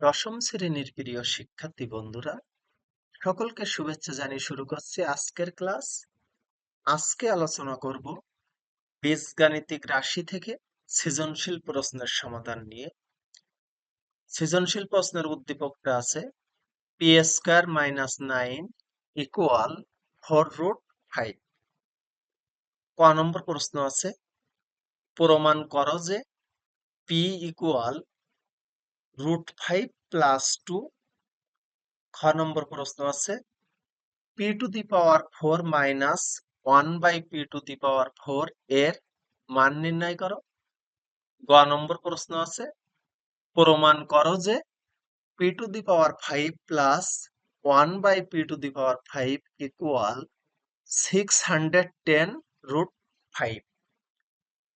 দশম শ্রেণির প্রিয় শিক্ষার্থী বন্ধুরা, সকলকে শুভেচ্ছা জানিয়ে শুরু করছি আজকের ক্লাস। আজকে আলোচনা করব বীজগাণিতিক রাশি থেকে সৃজনশীল প্রশ্নের সমাধান নিয়ে। সৃজনশীল প্রশ্নের উদ্দীপকটা আছে P square minus nine equal four root five ক নম্বর প্রশ্ন আছে, প্রমাণ করো যে P equal root five plus two. খ নম্বর প্রশ্ন আছে, P to the power four minus one by P to the power four এর মান নির্ণয় করো। গ নম্বর প্রশ্ন আছে, প্রমাণ করো যে P to the power five plus one by P to the power five equal six hundred ten root five.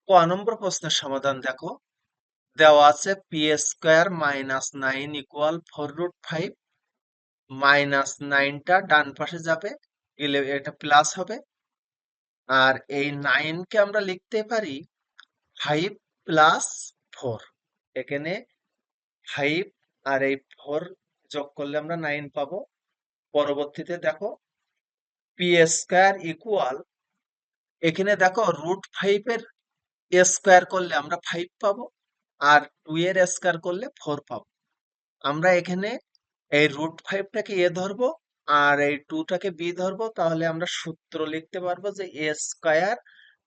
ক নম্বর প্রশ্নের সমাধান দেখো। দেওয়া আছে P square minus nine equal four root five minus নাইনটা ডান পাশে যাবে এটা প্লাস হবে। আর এই নাইনকে আমরা লিখতে পারি ফাইভ প্লাস ফোর এখানে ফাইভ আর এই ফোর যোগ করলে আমরা নাইন পাবো। পরবর্তীতে দেখো পি স্কোয়ার ইকুয়াল এখানে দেখো রুট ফাইভ এর স্কোয়ার করলে আমরা ফাইভ পাবো। আর টু এর স্কোয়ার করলে ফোর পাবো। আমরা এখানে এই রুট ফাইভটাকে এ ধরবো আর এই টুটাকে বি ধরবো, তাহলে আমরা সূত্র লিখতে পারব যে A square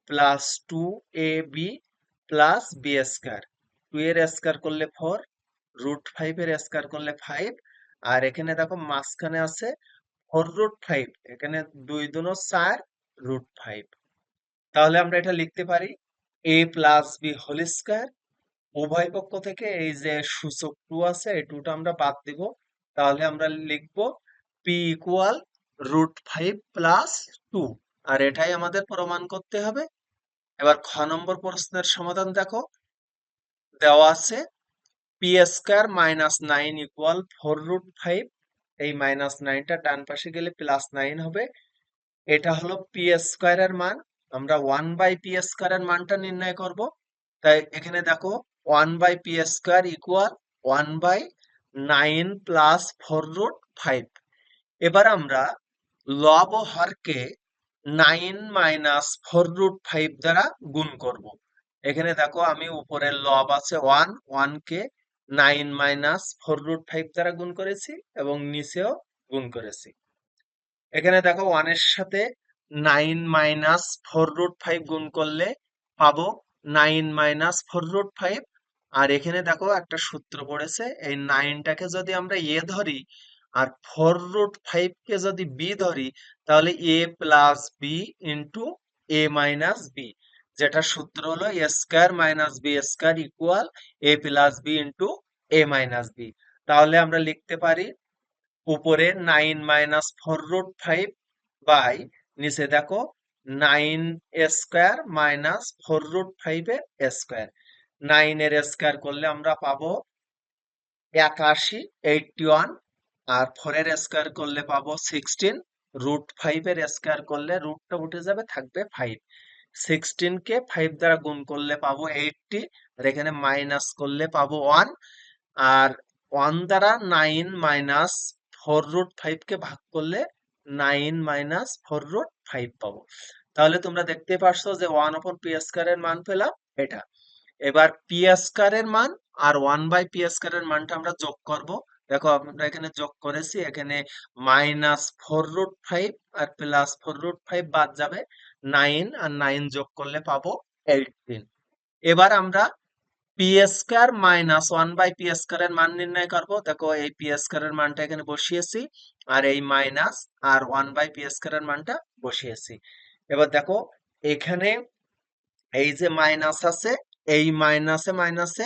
plus two A B plus B square. Two এর স্কোয়ার করলে ফোর রুট ফাইভ এর স্কোয়ার করলে ফাইভ আর এখানে দেখো মাঝখানে আছে ফোর রুট ফাইভ এখানে দুই দুনো চার রুট ফাইভ তাহলে আমরা এটা লিখতে পারি A plus B whole square উভয় পক্ষ থেকে এই যে সূচক টু আছে, এই টুটা আমরা বাদ দিব। তাহলে আমরা লিখব P equal root five plus two আর এটাই আমাদের প্রমাণ করতে হবে। এবার খ নম্বর প্রশ্নের সমাধান দেখো। দেওয়া আছে P square minus nine equal four root five এই মাইনাস নাইনটা ডান পাশে গেলে প্লাস নাইন হবে। এটা হলো পি স্কোয়ারের মান। আমরা ওয়ান বাই পি স্কোয়ারের মানটা নির্ণয় করব। তাই এখানে দেখো one by P square equal one by nine plus four root five এবার আমরা লব ও হরকে nine minus four root five দ্বারা গুণ করব। এখানে দেখো আমি উপরে লব আছে ওয়ান ওয়ানকে nine minus four root five দ্বারা গুণ করেছি এবং নিচেও গুণ করেছি। এখানে দেখো ওয়ানের সাথে nine minus four root five গুণ করলে পাবো nine minus four root five আর এখানে দেখো একটা সূত্র পড়েছে, এই নাইনটাকে যদি আমরা এ ধরি আর ফোর রুট ফাইভ কে যদি বি ধরি, তাহলে A plus B into A minus B যেটা সূত্র হলো A square minus B square equal A plus B into A minus B তাহলে আমরা লিখতে পারি, উপরে nine minus four root five by নিচে দেখো nine square minus four root five এর স্কোয়ার নাইন এর স্কোয়ার করলে আমরা পাবো একাশি, এইটটি ওয়ান, আর ফোর এর স্কোয়ার করলে পাবো সিক্সটিন, রুট ফাইভ এর স্কোয়ার করলে রুটটা উঠে যাবে, থাকবে ফাইভ। সিক্সটিন কে ফাইভ দ্বারা গুণ করলে পাবো এইটটি, আর এখানে মাইনাস করলে পাবো ওয়ান, আর ওয়ান দ্বারা nine minus four root five কে ভাগ করলে nine minus four root five পাবো। তাহলে তোমরা দেখতে পারছ যে ওয়ান অপর পি স্কোয়ারের মান পেলাম এটা। এবার পি স্কোয়ারের মান আর ওয়ান বাই পি স্কোয়ারের মানটা আমরা যোগ করব। দেখো, আমরা এখানে যোগ করেছি, এখানে মাইনাস ফোর রুট ফাইভ আর প্লাস ফোর রুট ফাইভ বাদ যাবে। নাইন আর নাইন যোগ করলে পাবো এইটিন এবার আমরা P square minus one by P স্কোয়ারের মান নির্ণয় করব। দেখো, এই পি স্কোয়ারের মানটা এখানে বসিয়েছি আর এই মাইনাস আর ওয়ান বাই পি স্কোয়ারের মানটা বসিয়েছি। এবার দেখো, এখানে এই যে মাইনাস আছে এই মাইনাসে মাইনাসে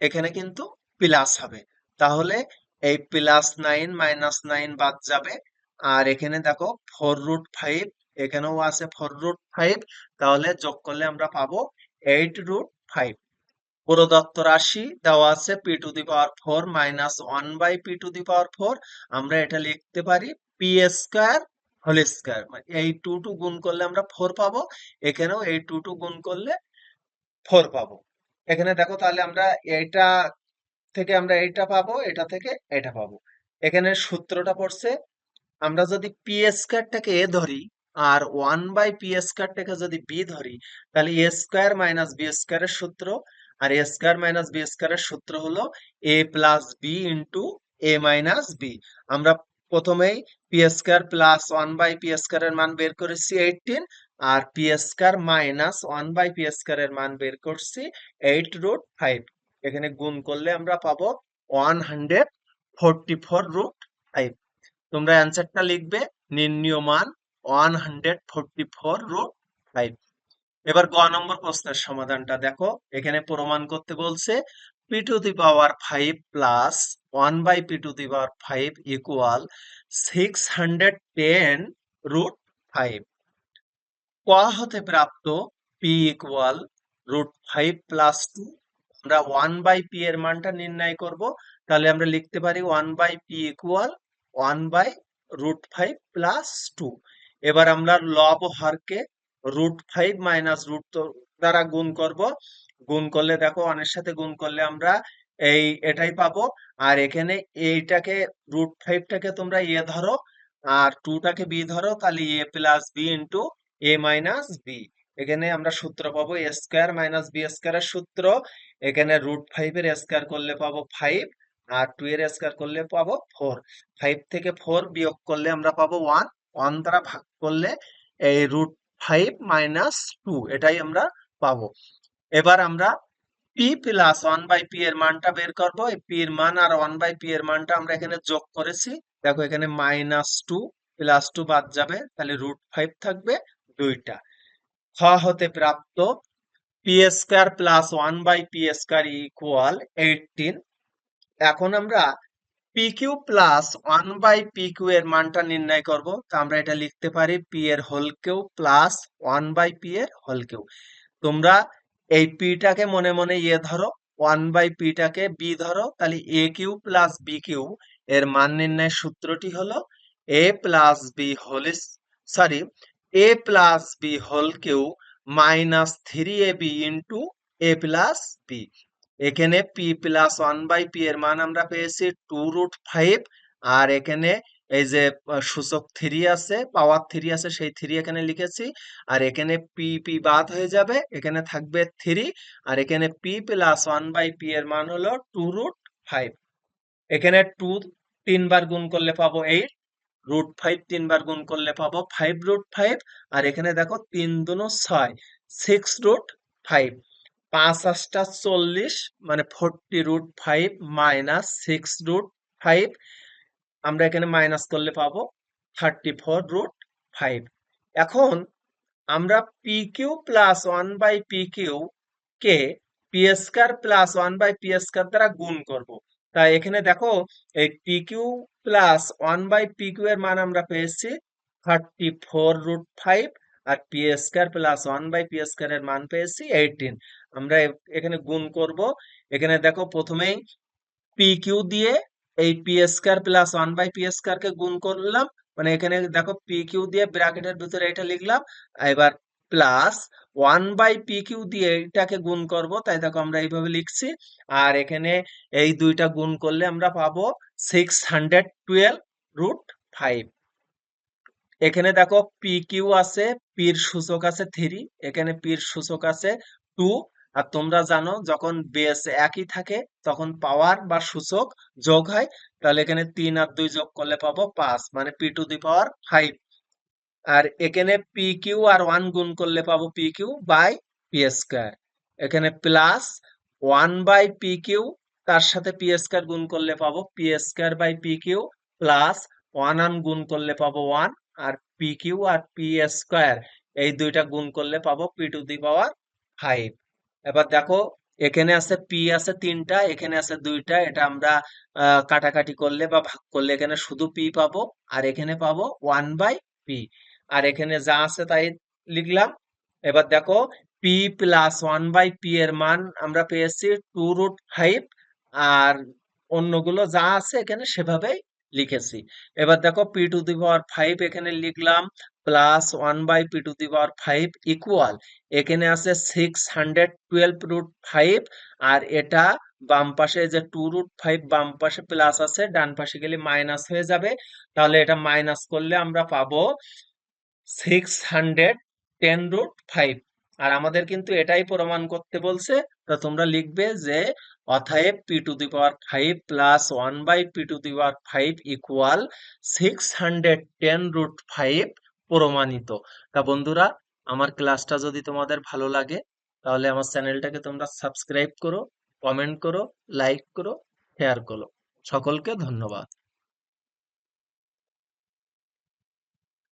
এখানে কিন্তু প্লাস হবে। তাহলে এই প্লাস নাইন মাইনাস নাইন বাদ যাবে। আর এখানে দেখো ফোর রুট ফাইভ এখানেও আছে ফোর রুট ফাইভ তাহলে যোগ করলে আমরা পাবো এইট রুট ফাইভ প্রদত্ত রাশি দেওয়া আছে P to the power four minus one by P to the power four আমরা এটা লিখতে পারি পি স্কোয়ার হোল স্কোয়ার এই টু টু গুণ করলে আমরা ফোর পাবো। এখানেও এই টু টু গুণ করলে ফোর পাবো। এখানে দেখো তাহলে আমরা এটা থেকে আমরা এটা পাবো, এটা থেকে এটা পাবো। এখানে সূত্রটা পড়ছে, আমরা যদি পি স্কোয়ারটাকে এ ধরি আর ওয়ান বাই পি স্কোয়ারটাকে যদি বি ধরি, তাহলে এ স্কোয়ার মাইনাস বি স্কোয়ারের সূত্র, আর এ স্কোয়ার মাইনাস বি স্কোয়ারের সূত্র হলো A plus B into A minus B আমরা প্রথমেই P square plus one by P স্কোয়ারের মান বের করেছি eighteen R P square minus one by P স্কোয়ারের মান বের করছি এইট রুট ফাইভ এখানে গুণ করলে আমরা পাবো one hundred forty four root five তোমরা অ্যান্সারটা লিখবে, নির্ণীয় মান one hundred forty four root five এবার গ নম্বর প্রশ্নের সমাধানটা দেখো। এখানে প্রমাণ করতে বলছে P to the power five plus one by P to the power five equal six hundred ten root five ক হতে প্রাপ্ত P equal root five plus two আমরা ওয়ান বাই পি এর মানটা নির্ণয় করব। তাহলে আমরা লিখতে পারি one by P equal one by root five plus two এবার আমরা লব হারকে রুট ফাইভ মাইনাস রুট দ্বারা গুণ করব। গুণ করলে দেখো ওয়ানের সাথে গুণ করলে আমরা এই এটাই পাবো। আর এখানে এইটাকে রুট ফাইভটাকে তোমরা এ ধরো, আর টুটাকে বি ধরো, তাহলে A plus B into A minus B এখানে আমরা সূত্র পাবো এ স্কোয়ার মাইনাস বি স্কোয়ারের সূত্র। এখানে রুট ফাইভ এর স্কোয়ার করলে পাবো ফাইভ আর টু এর স্কোয়ার করলে পাবো ফোর ফাইভ থেকে ফোর বিয়োগ করলে আমরা পাবো ওয়ান ওয়ান দ্বারা ভাগ করলে এই রুট ফাইভ মাইনাস টু এটাই আমরা পাবো। এবার আমরা P plus one by P এর মানটা বের করব। এই পি এর মান আর ওয়ান বাই পি এর মানটা আমরা এখানে যোগ করেছি। দেখো এখানে মাইনাস টু প্লাস টু বাদ যাবে। তাহলে রুট ফাইভ থাকবে। দুইটা। খ হতে প্রাপ্ত P square plus one by P square equal eighteen এখন আমরা P cube plus one by P cube এর মানটা নির্ণয় করব। তো আমরা এটা লিখতে পারি পি এর whole cube plus one by P এর হোল কিউ তোমরা এই পিটাকে মনে মনে ইয়ে ধরো ওয়ান বাই পিটাকে বি ধরো, তাহলে A cube plus B cube এর মান নির্ণয়ের সূত্রটি হলো A plus B whole sorry A plus B whole cube minus three A B into A plus B এখানে P plus one by P এর মান আমরা পেয়েছি টু রুট ফাইভ আর এখানে এই যে সূচক থ্রি আছে পাওয়ার থ্রি আছে, সেই থ্রি এখানে লিখেছি, আর এখানে পি পি বাদ হয়ে যাবে, এখানে থাকবে থ্রি আর এখানে P plus one by P এর মান হলো টু রুট ফাইভ এখানে টু তিনবার গুণ করলে পাবো এইট রুট ফাইভ তিনবার গুণ করলে পাবো ফাইভ রুট ফাইভ আর এখানে দেখো তিন দুনো ছয় সিক্স রুট ফাইভ পাঁচ আটটা চল্লিশ মানে forty root five minus six root five আমরা এখানে মাইনাস করলে পাবো থার্টি ফোর রুট ফাইভ এখন আমরা P cube plus one by P cube K P square plus one by P square দ্বারা গুণ করব। তাই এখানে দেখো এই P cube plus one by P cube এর মান আমরা পেয়েছি thirty four root five R P square plus one by P square এর মান পেয়েছি এইটিন আমরা এখানে গুণ করব। এখানে দেখো প্রথমেই পি কিউ দিয়ে এই P square plus one by P square কে গুণ করলাম। মানে এখানে দেখো পি কিউ দিয়ে ব্র্যাকেটের ভিতরে এটা লিখলাম। এবার plus one by P cube দিয়ে এটাকে গুণ করব। তাই দেখো আমরা এইভাবে লিখছি। আর এখানে এই দুইটা গুণ করলে আমরা পাবো six hundred twelve root five এখানে দেখো পি কিউ আছে পির সূচক আছে থ্রি এখানে পির সূচক আছে টু আর তোমরা জানো যখন বেস একই থাকে, তখন পাওয়ার বা সূচক যোগ হয়। তাহলে এখানে তিন আর দুই যোগ করলে পাবো পাঁচ মানে P to the power five আর এখানে পি কিউ আর ওয়ান গুণ করলে পাবো P cube by P square এখানে plus one by P cube তার সাথে পি স্কোয়ার গুণ করলে পাবো P square by P cube plus one আন গুণ করলে পাবো ওয়ান আর পি কিউ আর পি স্কোয়ার এই দুইটা গুণ করলে পাবো P to the power five এবার দেখো, এখানে আছে পি আছে তিনটা, এখানে আছে দুইটা, এটা আমরা কাটাকাটি করলে বা ভাগ করলে এখানে শুধু পি পাবো আর এখানে পাবো ওয়ান বাই পি আর এখানে যা আছে তাই লিখলাম। এবার দেখো P plus one by P এর মান আমরা পেয়েছি টু রুট ফাইভ আর অন্যগুলো যা আছে এখানে সেভাবেই লিখেছি। এবার দেখো P to the power five এখানে লিখলাম plus one by P to the power five equal এখানে আছে six hundred twelve root five আর এটা বাম পাশে যে টু রুট ফাইভ বাম পাশে প্লাস আছে, ডান পাশে গেলে মাইনাস হয়ে যাবে। তাহলে এটা মাইনাস করলে আমরা পাবো six hundred ten root five আর আমাদের কিন্তু এটাই প্রমাণ করতে বলছে, তো তোমরা লিখবে যে অতএব P to the power five plus one by P to the power five equal six hundred ten root five প্রমাণিত। তা বন্ধুরা, আমার ক্লাসটা যদি তোমাদের ভালো লাগে, তাহলে আমার চ্যানেলটাকে তোমরা সাবস্ক্রাইব করো, কমেন্ট করো, লাইক করো, শেয়ার করো। সকলকে ধন্যবাদ।